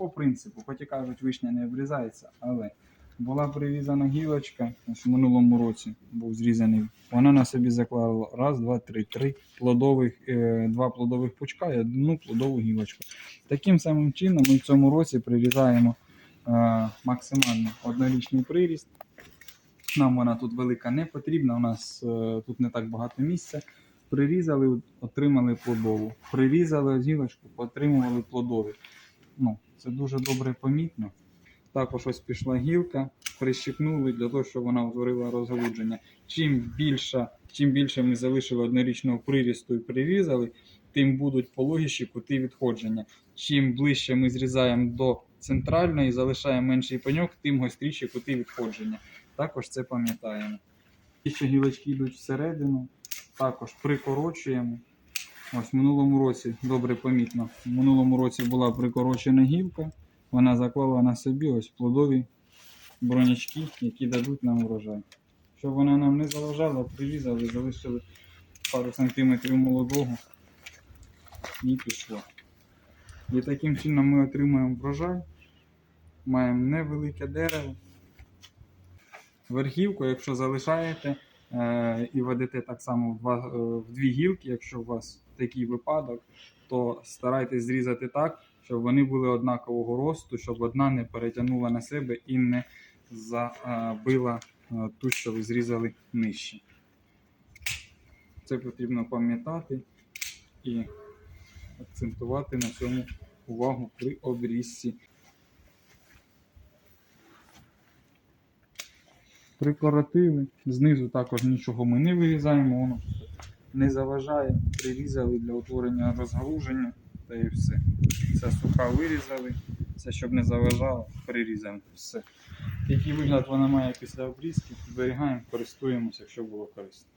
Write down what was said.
по принципу, хоч і кажуть, вишня не обрізається, але була прирізана гілочка, в минулому році був зрізаний. Вона на собі заклала раз, два, три, три плодових, е, два плодових пучка і одну плодову гілочку. Таким самим чином ми в цьому році прирізаємо е, максимально однорічний приріст. Нам вона тут велика не потрібна, у нас е, тут не так багато місця. Прирізали, отримали плодову. Прирізали гілочку, отримували плодові. Ну, це дуже добре помітно. Також ось пішла гілка, прищипнули для того, щоб вона утворила розгалудження. Чим більше, чим більше ми залишили однорічного прирісту і прирізали, тим будуть пологіші кути відходження. Чим ближче ми зрізаємо до центральної, залишаємо менший пеньок, тим гостріші кути відходження. Також це пам'ятаємо. Ті, що гілочки йдуть всередину, також прикорочуємо. Ось в минулому році добре помітно. В минулому році була прикорочена гілка. Вона заклала на собі ось плодові бронячки, які дадуть нам урожай. Щоб вона нам не заважала, прирізали, залишили пару сантиметрів молодого і пішло. І таким чином ми отримаємо врожай. Маємо невелике дерево. Верхівку, якщо залишаєте і ведете так само в, два, е, в дві гілки, якщо у вас такий випадок, то старайтесь зрізати так, щоб вони були однакового росту, щоб одна не перетягнула на себе і не забила е, ту, що ви зрізали нижче. Це потрібно пам'ятати і акцентувати на цьому увагу при обрізці. Прикоротили, знизу також нічого ми не вирізаємо, воно не заважає, прирізали для утворення розгалуження та і все. Це суха вирізали, це щоб не заважало, прирізали. Все. Який вигляд вона має після обрізки, зберігаємо, користуємося, якщо було корисно.